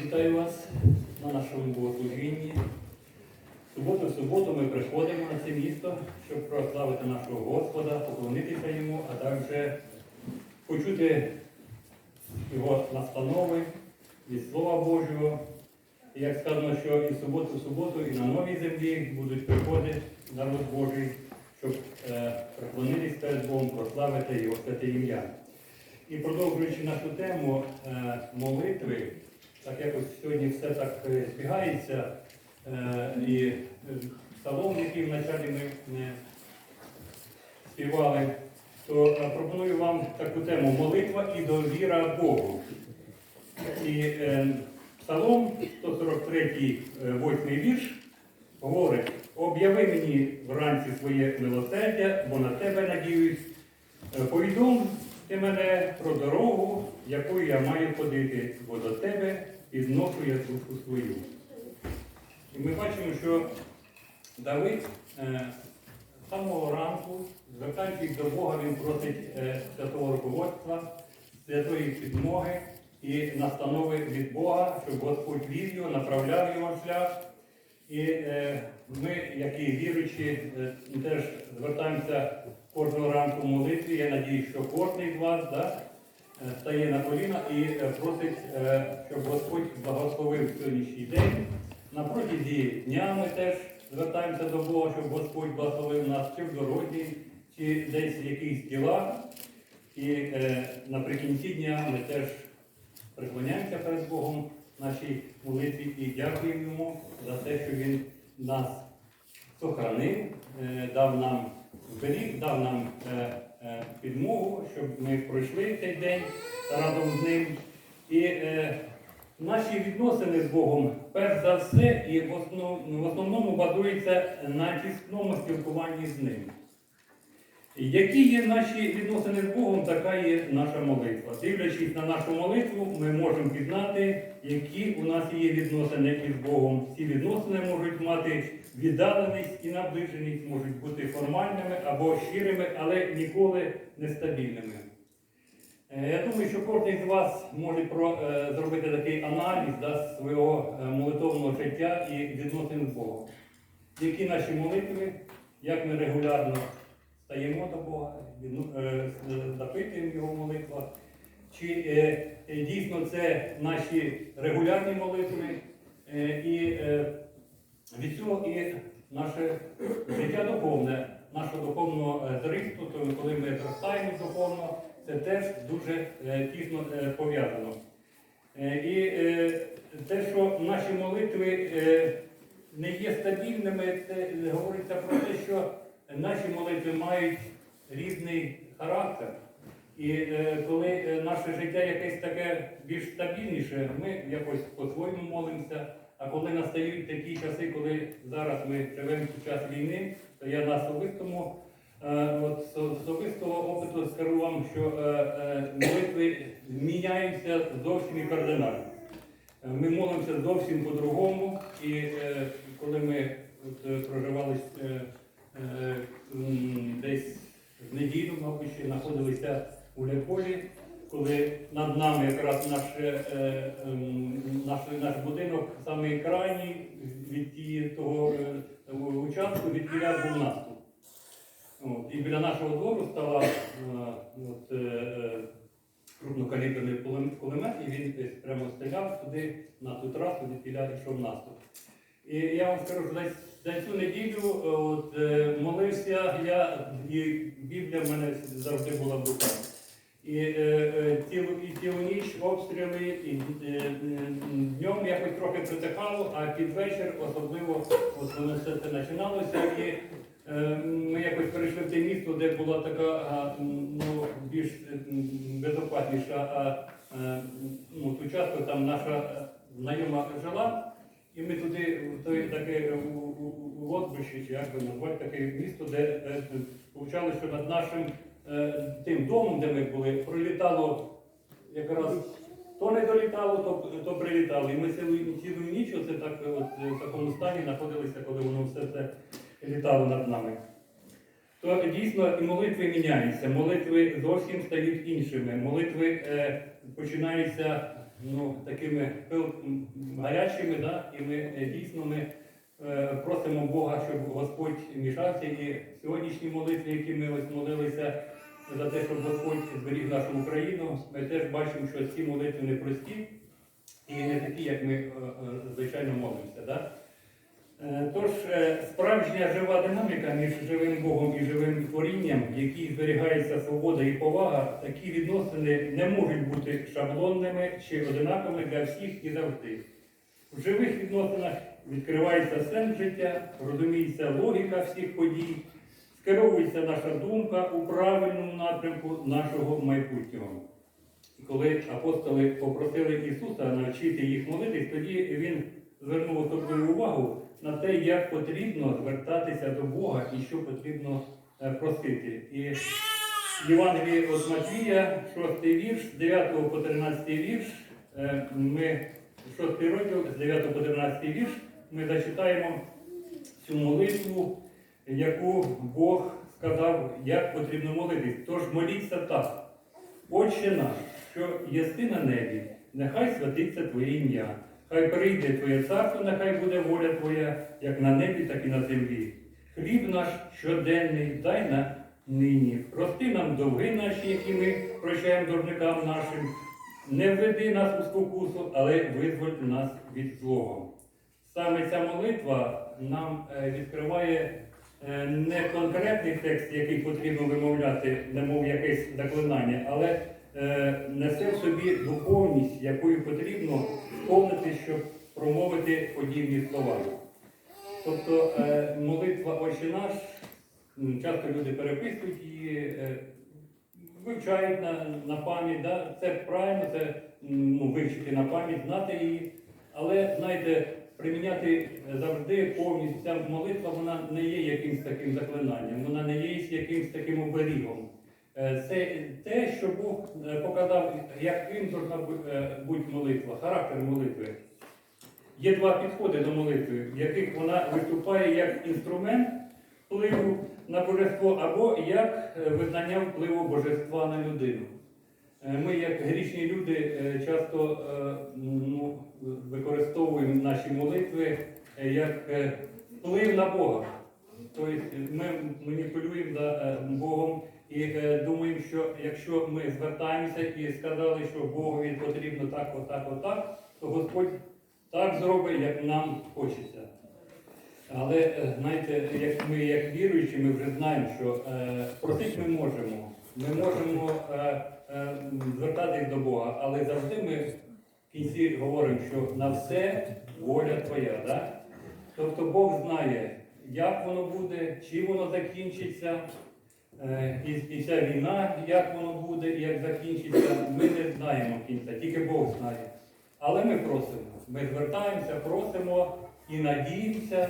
Вітаю вас на нашому богослужінні. Суботу в суботу ми приходимо на це місто, щоб прославити нашого Господа, поклонитися йому, а також почути його настанови від Слова Божого. І як сказано, що і в суботу в суботу, і на новій землі будуть приходити народ Божий, щоб е, приклонитись перед Богом, прославити Його святе ім'я. І продовжуючи нашу тему е, молитви, так якось сьогодні все так е, збігається, е, і е, псалом, який вначалі ми співали, то пропоную вам таку тему молитва і довіра Богу. І псалом 143, 8 вірш говорить, об'яви мені вранці своє милосердя, бо на тебе надіюсь. Повідом ти мене про дорогу, якою я маю ходити, бо до тебе підношу я душу свою. І ми бачимо, що Давид е, з самого ранку, звертаючись до Бога, він просить е, святого руководства, святої підмоги і настанови від Бога, щоб Господь вів його, направляв його шлях. І е, ми, які віруючі, е, теж звертаємося кожного ранку в молитві. Я надію, що кожен з вас да, стає на коліна і е, просить, е, щоб Господь благословив сьогоднішній день. На протязі дня ми теж звертаємося до Бога, щоб Господь благословив нас чи в дорозі, чи десь в якихось ділах. І е, наприкінці дня ми теж приклоняємося перед Богом нашій молитві і дякуємо йому за те, що Він нас сохранив, е, дав нам зберіг, дав нам е, е, підмогу, щоб ми пройшли цей день разом з ним. І е, наші відносини з Богом, перш за все, і в основному базуються на тісному спілкуванні з ним. Які є наші відносини з Богом, така є наша молитва. Дивлячись на нашу молитву, ми можемо пізнати, які у нас є відносини із Богом. Ці відносини можуть мати віддаленість і наближеність, можуть бути формальними або щирими, але ніколи нестабільними. Е, Я думаю, що кожен з вас може про, е, зробити такий аналіз да, свого е, молитовного життя і відносин з Богом. Які наші молитви, як ми регулярно стаємо до Бога, е, запитуємо Його в молитвах, чи е, дійсно це наші регулярні молитви, е, і е, від цього і наше життя духовне, нашого духовного е, зросту, коли ми зростаємо духовно, це теж дуже е, тісно е, пов'язано. Е, І те, що наші молитви не є стабільними, це говориться про те, що наші молитви мають різний характер. І коли наше життя якесь таке більш стабільніше, ми якось по-своєму молимося. А коли настають такі часи, коли зараз ми живемо під час війни, то я на особистому е, от, особистого опиту скажу вам, що е, е, молитви міняються зовсім і кардинально. Ми молимося зовсім по-другому, і коли ми от, проживали десь в неділю, мабуть, знаходилися у Ляполі, коли над нами якраз наш, е, е, наш, наш будинок самий крайній від тієї того е, участку, від біля був наступ. От, і біля нашого двору стала е, от, е, крупнокаліберний кулемет, і він десь прямо стріляв туди, на ту трасу, від біля йшов наступ. І я вам скажу, що десь цю неділю от, молився я, і Біблія в мене завжди була в руках. І е, цілу, і цілу ніч обстріли, і е, днем якось трохи притихало, а під вечір особливо от воно все це починалося. І е, ми якось перейшли в те місто, де була така ну, більш е, безопасніша а, е, ну, ту часто там наша знайома жила. І ми туди, в той таке у чи як би назвати, таке місто, де, получалося, що над нашим тим домом, де ми були, пролітало якраз то не долітало, то, то прилітало. І ми цілу, цілу ніч оце так, от, в такому стані знаходилися, коли воно все це літало над нами. То дійсно і молитви міняються, молитви зовсім стають іншими. Молитви е, починаються ну, такими гарячими, да? і ми е, дійсно ми е, просимо Бога, щоб Господь мішався. І сьогоднішні молитви, які ми ось молилися за те, щоб Господь зберіг нашу Україну, ми теж бачимо, що ці молитви непрості і не такі, як ми е, е, звичайно молимося. Да? Е, Тож справжня жива динаміка між живим Богом і живим творінням, в якій зберігається свобода і повага, такі відносини не можуть бути шаблонними чи одинаковими для всіх і завжди. В живих відносинах відкривається сенс життя, розуміється логіка всіх подій, скеровується наша думка у правильному напрямку нашого майбутнього. І коли апостоли попросили Ісуса навчити їх молитись, тоді Він звернув особливу увагу на те, як потрібно звертатися до Бога і що потрібно е, просити. І Євангелії від Матвія, 6 вірш, з 9 по 13 вірш, е, ми 6 розділ, з 9 по 13 вірш, ми зачитаємо цю молитву, яку Бог сказав, як потрібно молитись. Тож моліться так. Отче наш, що єси на небі, нехай святиться Твоє ім'я, хай прийде Твоє царство, нехай буде воля Твоя, як на небі, так і на землі. Хліб наш щоденний дай на нині. Прости нам довги наші, які ми прощаємо должникам нашим. Не введи нас у спокусу, але визволь нас від злого. Саме ця молитва нам е, відкриває не конкретний текст, який потрібно вимовляти, немов якесь заклинання, але е, несе в собі духовність, якою потрібно сповнити, щоб промовити подібні слова. Тобто е, молитва Отче наш, часто люди переписують її, е, вивчають на, на пам'ять. Да? Це правильно, це ну, вивчити на пам'ять, знати її. Але знаєте, приміняти завжди повністю ця молитва, вона не є якимось таким заклинанням, вона не є якимось таким оберігом. Е, Це те, що Бог е, показав, повинна бу- е, бути молитва, характер молитви. Є два підходи до молитви, в яких вона виступає як інструмент впливу на божество або як е, визнання впливу божества на людину. Е, Ми, як грішні люди, е, часто е, ну, використовуємо наші молитви як вплив на Бога. Тобто ми маніпулюємо е, Богом і думаємо, що якщо ми звертаємося і сказали, що Богові потрібно так, отак, отак, то Господь так зробить, як нам хочеться. Але знаєте, як ми, як віруючі, ми вже знаємо, що просити ми можемо. Ми можемо звертатись до Бога, але завжди ми в кінці говоримо, що на все воля Твоя. Да? Тобто Бог знає, як воно буде, чим воно закінчиться, е, і, і війна, як воно буде, і як закінчиться, ми не знаємо кінця, тільки Бог знає. Але ми просимо. Ми звертаємося, просимо і надіємося,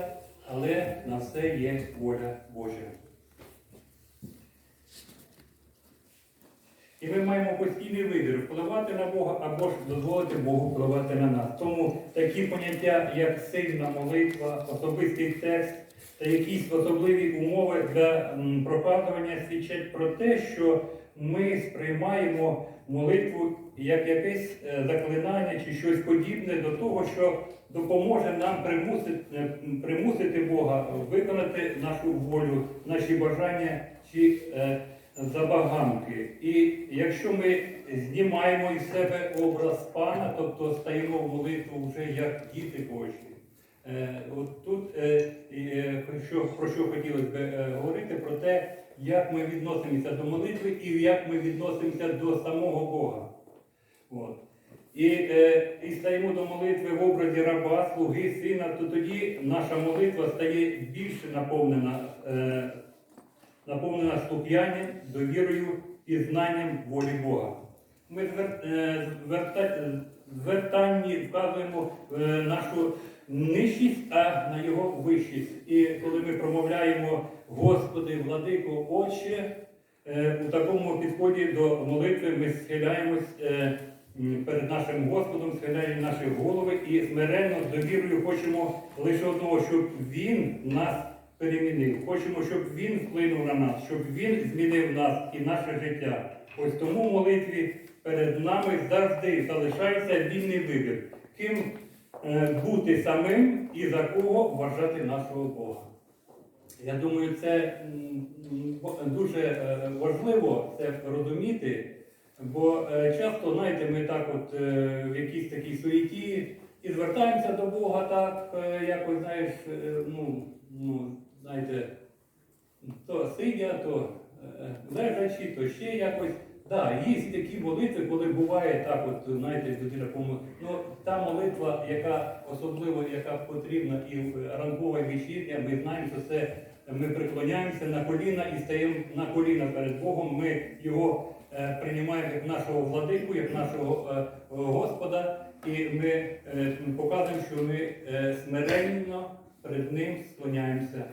але на все є воля Божа. І ми маємо постійний вибір впливати на Бога або ж дозволити Богу впливати на нас. Тому такі поняття, як сильна молитва, особистий текст та якісь особливі умови для проказування свідчать про те, що ми сприймаємо молитву як якесь е, заклинання чи щось подібне до того, що допоможе нам примусити, е, примусити Бога виконати нашу волю, наші бажання чи е, забаганки. І якщо ми знімаємо із себе образ пана, тобто стаємо в молитву вже як діти Божі. Е, От тут е, е, що, про що хотілося б говорити, про те, як ми відносимося до молитви і як ми відносимося до самого Бога. От. І, і стаємо до молитви в образі раба, слуги, сина, то тоді наша молитва стає більше наповнена, наповнена слух'янням, довірою і знанням волі Бога. Ми е, звертанні вказуємо е, нашу нижчість, а на його вищість. І коли ми промовляємо Господи, владико, Отче, е, у такому підході до молитви ми схиляємось перед нашим Господом, схиляємо наші голови і смиренно з довірою хочемо лише одного, щоб Він нас перемінив. Хочемо, щоб Він вплинув на нас, щоб Він змінив нас і наше життя. Ось тому в молитві перед нами завжди залишається вільний вибір, ким е, бути самим і за кого вважати нашого Бога. Я думаю, це дуже е, важливо це розуміти, бо е, часто, знаєте, ми так от в якійсь такій суеті і звертаємося до Бога так, якось, знаєш, ну, ну, знаєте, то сидя, то е, лежачи, то ще якось. Так, є такі молитви, коли буває так, от знаєте, людина. Ну та молитва, яка особливо яка потрібна і ранкова і вечірня, ми знаємо, що це ми преклоняємося на коліна і стаємо на коліна перед Богом. Ми його е, приймаємо як нашого владику, як нашого е, Господа, і ми е, показуємо, що ми е, смиренно перед Ним склоняємося.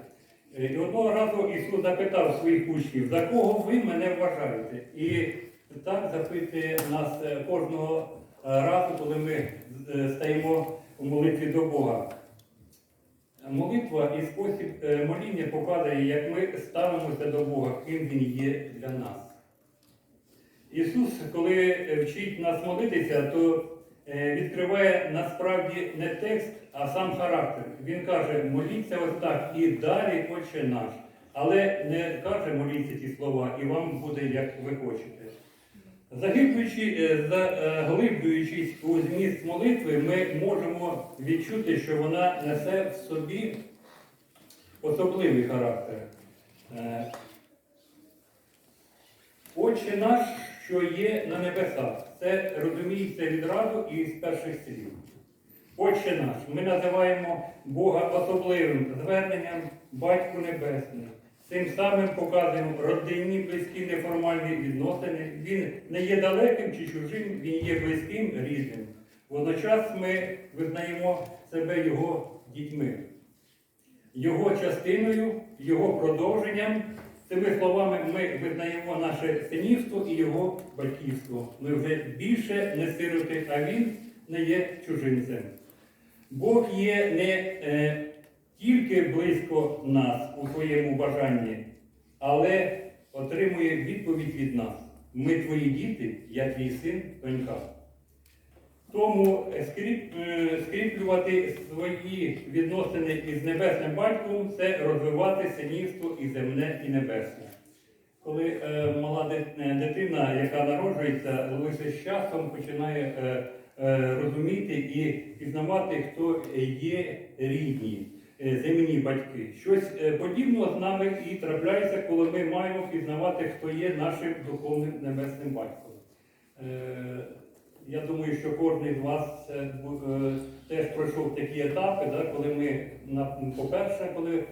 Е, І одного разу Ісус запитав своїх учнів, за кого ви мене вважаєте? І так запитує нас е, кожного е, разу, коли ми е, стаємо у молитві до Бога. Молитва і спосіб е, моління показує, як ми ставимося до Бога, ким Він є для нас. Ісус, коли е, вчить нас молитися, то е, відкриває насправді не текст, а сам характер. Він каже, моліться ось так і далі, Отче наш. Але не каже, моліться ті слова, і вам буде, як ви хочете. Е, заглиблюючись у зміст молитви, ми можемо відчути, що вона несе в собі особливий характер. Е, Отче наш, що є на небесах, це розуміється відразу і з перших слів. Отче наш, ми називаємо Бога особливим зверненням Батьку Небесний. Цим самим показуємо родинні, близькі, неформальні відносини. Він не є далеким чи чужим, він є близьким, рідним. Водночас ми визнаємо себе Його дітьми, Його частиною, Його продовженням. Цими словами ми визнаємо наше синівство і Його батьківство. Ми вже більше не сироти, а Він не є чужинцем. Бог є не е, тільки близько нас у своєму бажанні, але отримує відповідь від нас. Ми твої діти, я твій син, донька. Тому е, е, скріплювати свої відносини із небесним батьком це розвивати синівство і земне, і небесне. Коли е, мала е, дитина, яка народжується, лише з часом починає е, е, розуміти і пізнавати, хто є рідні, е, земні батьки. Щось подібного з нами і трапляється, коли ми маємо пізнавати, хто є нашим духовним небесним батьком. Е, я думаю, що кожен з вас е, е, теж пройшов такі етапи, да, коли ми, по-перше, коли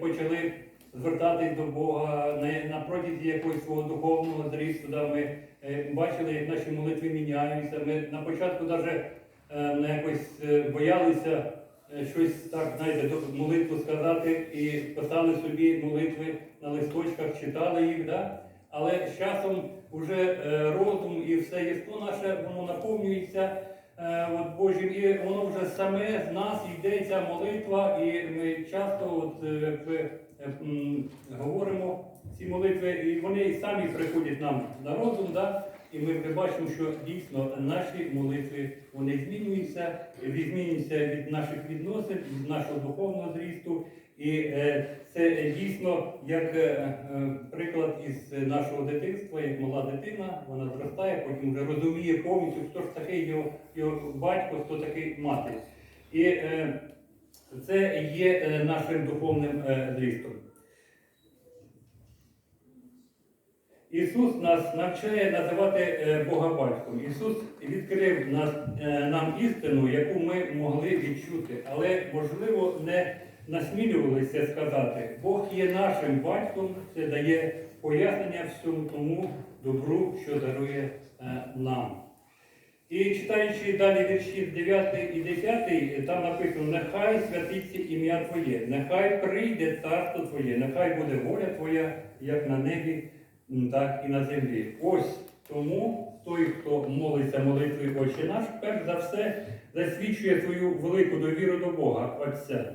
почали звертатись до Бога на, протязі якогось свого духовного зрісту, да, ми е, бачили, як наші молитви міняються. Ми на початку навіть на якось боялися щось так, знаєте, молитву сказати і писали собі молитви на листочках, читали їх. Да? Але з часом вже е, розум і все єство наше воно наповнюється е, от Божим, і воно вже саме з нас йде ця молитва, і ми часто от, е, говоримо ці молитви, і вони самі приходять нам на розум, да? і ми бачимо, що дійсно наші молитви вони змінюються, змінюються від наших відносин, від нашого духовного зрісту. І е, це дійсно як е, е, приклад із нашого дитинства, як мала дитина, вона зростає, потім вже розуміє повністю, хто ж такий його, його батько, хто такий мати. І е, це є е, нашим духовним е, зрістом. Ісус нас навчає називати е, Бога батьком. Ісус відкрив нас, е, нам істину, яку ми могли відчути, але, можливо, не насмілювалися сказати. Бог є нашим батьком, це дає пояснення всьому тому добру, що дарує е, нам. І читаючи далі вірші 9 і 10, там написано: нехай святиться ім'я Твоє, нехай прийде царство Твоє, нехай буде воля Твоя, як на небі, так і на землі. Ось тому той, хто молиться молитвою Отче наш, перш за все засвідчує свою велику довіру до Бога, Отця.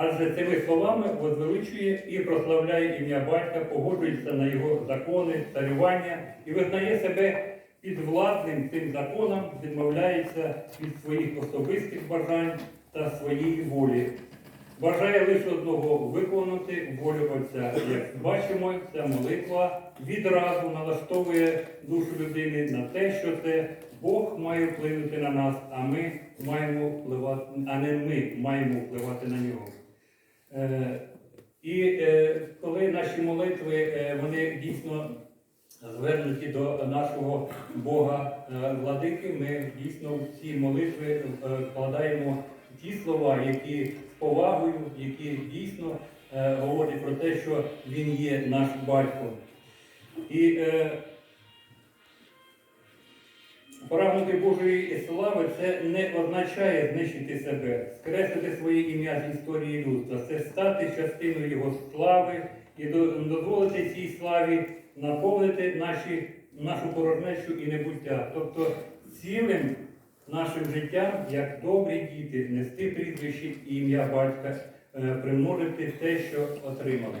Адже цими словами возвеличує і прославляє ім'я батька, погоджується на його закони, царювання і визнає себе підвладним цим законам відмовляється від своїх особистих бажань та своєї волі. Бажає лише одного виконати волю Отця. Як бачимо, ця молитва відразу налаштовує душу людини на те, що це Бог має вплинути на нас, а ми маємо впливати, а не ми маємо впливати на нього. Е, і е, коли наші молитви е, вони дійсно звернуті до нашого Бога владики, ми дійсно в ці молитви вкладаємо ті слова, які з повагою, які дійсно говорять про те, що Він є наш батько. І Прагнути Божої слави це не означає знищити себе, скреслити своє ім'я з історії людства. Це стати частиною Його слави і дозволити цій славі наповнити наші, нашу порожнечу і небуття. Тобто цілим нашим життям, як добрі діти, нести прізвище і ім'я батька, е, примножити те, що отримали.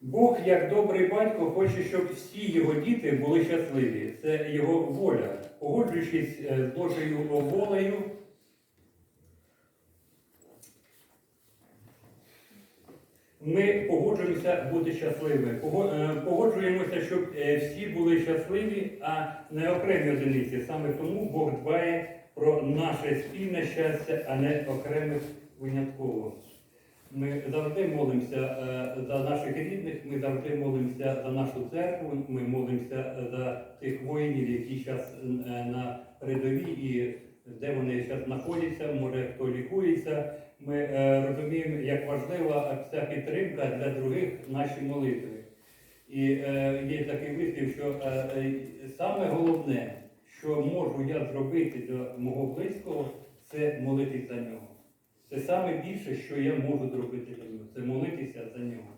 Бог, як добрий батько, хоче, щоб всі його діти були щасливі. Це його воля. Погоджуючись е, з Божою волею, ми погоджуємося бути щасливими. Е, Погоджуємося, щоб е, всі були щасливі, а не окремі одиниці. Саме тому Бог дбає про наше спільне щастя, а не окремих винятково. Ми завжди молимося е, за наших рідних, ми завжди молимося за нашу церкву, ми молимося за тих воїнів, які зараз на передовій і де вони зараз знаходяться, може хто лікується. Ми е, розуміємо, як важлива ця підтримка для других наші молитви. І е, є такий вислів, що е, е, саме головне, що можу я зробити для мого близького, це молитись за нього. Це саме більше, що я можу зробити для нього, це молитися за нього.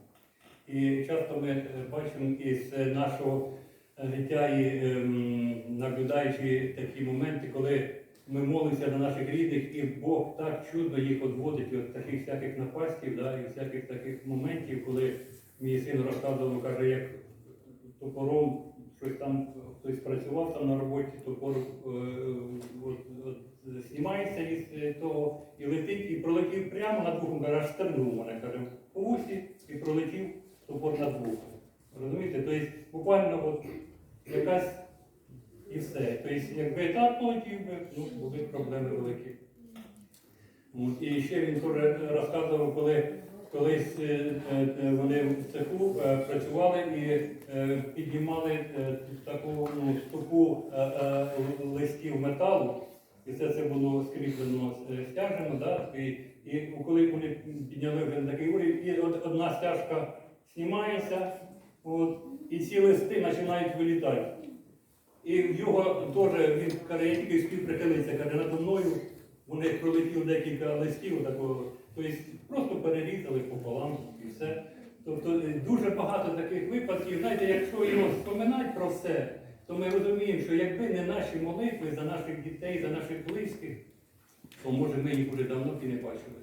І часто ми е, бачимо із е, нашого життя і ем, наблюдаючи такі моменти, коли ми молимося за наших рідних, і Бог так чудно їх відводить від таких всяких напастів, да, і всяких таких моментів, коли мій син розказував, каже, як топором щось там хтось працював там на роботі, топор е, от, от, знімається із е, того і летить, і пролетів прямо над вухом, каже, аж стернув мене, каже, по вусі і пролетів топор над вухом. Розумієте? Тобто буквально от якась і все. Тобто, якби так полетів би, ну, були проблеми великі. І ще він теж розказував, коли колись е, е, вони в цеху працювали і піднімали таку ну, стопу е, листів металу, і все це було скріплено е, стяжами, да? і, і коли вони підняли вже на такий уровень, і от одна стяжка знімається, от, і ці листи починають вилітати. І в його теж він каже, я тільки співприхилиться, каже, надо мною у них пролетіло декілька листів такого, тобто просто перерізали пополам і все. Тобто е, дуже багато таких випадків, знаєте, якщо його вспоминати про все, то ми розуміємо, що якби не наші молитви за наших дітей, за наших близьких, то може ми їх вже давно і не бачили.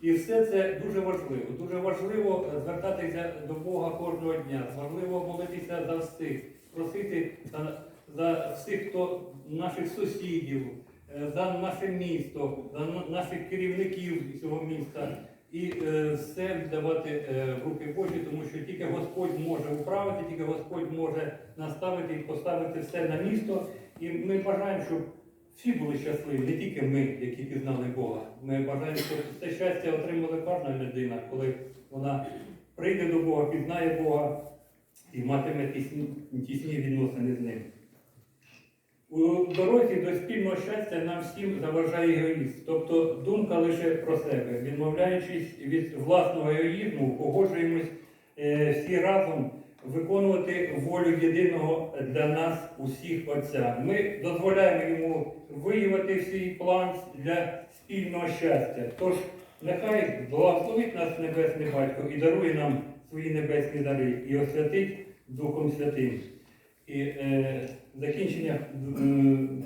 І все це дуже важливо. Дуже важливо е, звертатися до Бога кожного дня. Важливо молитися за всіх, просити за, за всіх, хто наших сусідів, е, за наше місто, за наших керівників цього міста. І все віддавати е, в руки Божі, тому що тільки Господь може управити, тільки Господь може наставити і поставити все на місто. І ми бажаємо, щоб всі були щасливі, не тільки ми, які пізнали Бога. Ми бажаємо, щоб це щастя отримала кожна людина, коли вона прийде до Бога, пізнає Бога і матиме тісні, тісні відносини з ним. У дорозі до спільного щастя нам всім заважає егоїзм, тобто думка лише про себе. Відмовляючись від власного егоїзму, погоджуємось е, всі разом виконувати волю єдиного для нас усіх Отця. Ми дозволяємо йому виявити свій план для спільного щастя. Тож нехай благословить нас Небесний Батько і дарує нам свої небесні дари і освятить Духом Святим. І е, закінчення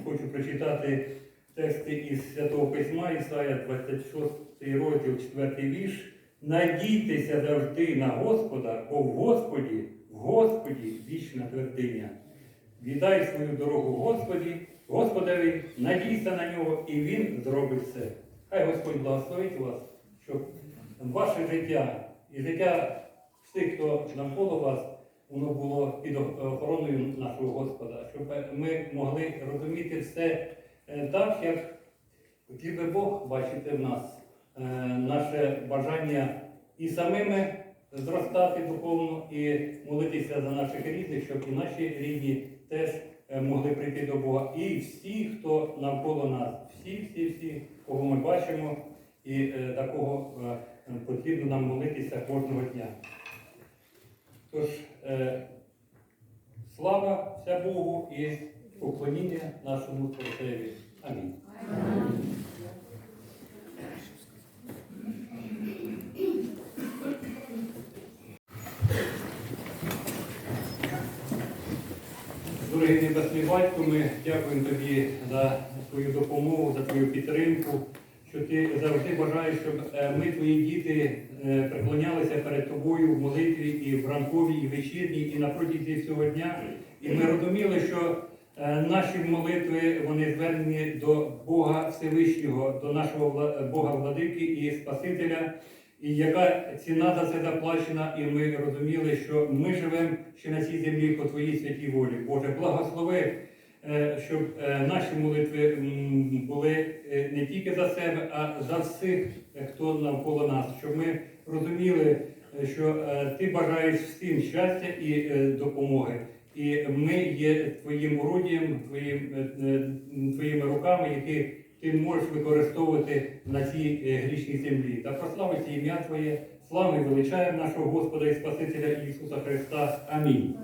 хочу прочитати тексти із Святого Письма Ісая, 26 розділ, 4 вірш. Надійтеся завжди на Господа, бо в Господі, в Господі вічна твердиня. Віддай свою дорогу Господі, Господеві, надійся на нього, і Він зробить все. Хай Господь благословить вас, щоб ваше життя і життя всіх, хто навколо вас, воно було під охороною нашого Господа, щоб ми могли розуміти все е, так, як хотів би Бог бачити в нас е, наше бажання і самими зростати духовно, і молитися за наших рідних, щоб і наші рідні теж е, могли прийти до Бога. І всі, хто навколо нас, всі, всі, всі, кого ми бачимо, і е, такого е, потрібно нам молитися кожного дня. Тож, е, слава вся Богу і поклоніння нашому Творцеві. Амінь. Дорогий небесний батько, ми дякуємо тобі за твою допомогу, за твою підтримку, що ти завжди бажаєш, щоб е, ми, твої діти, е, преклонялися перед тобою в молитві і в ранковій, і вечірній, і на протязі всього дня. І ми розуміли, що е, наші молитви вони звернені до Бога Всевишнього, до нашого Бога Владики і Спасителя. І яка ціна за це заплачена, і ми розуміли, що ми живемо ще на цій землі по твоїй святій волі. Боже, благослови, щоб е, наші молитви були е, не тільки за себе, а за всіх, е, хто навколо нас, щоб ми розуміли, е, що е, ти бажаєш всім щастя і е, допомоги. І ми є твоїм уродієм, твоїм, е, е, твоїми руками, які ти можеш використовувати на цій е, грішній землі. Та прославиться ім'я Твоє, слава і величаємо нашого Господа і Спасителя Ісуса Христа. Амінь.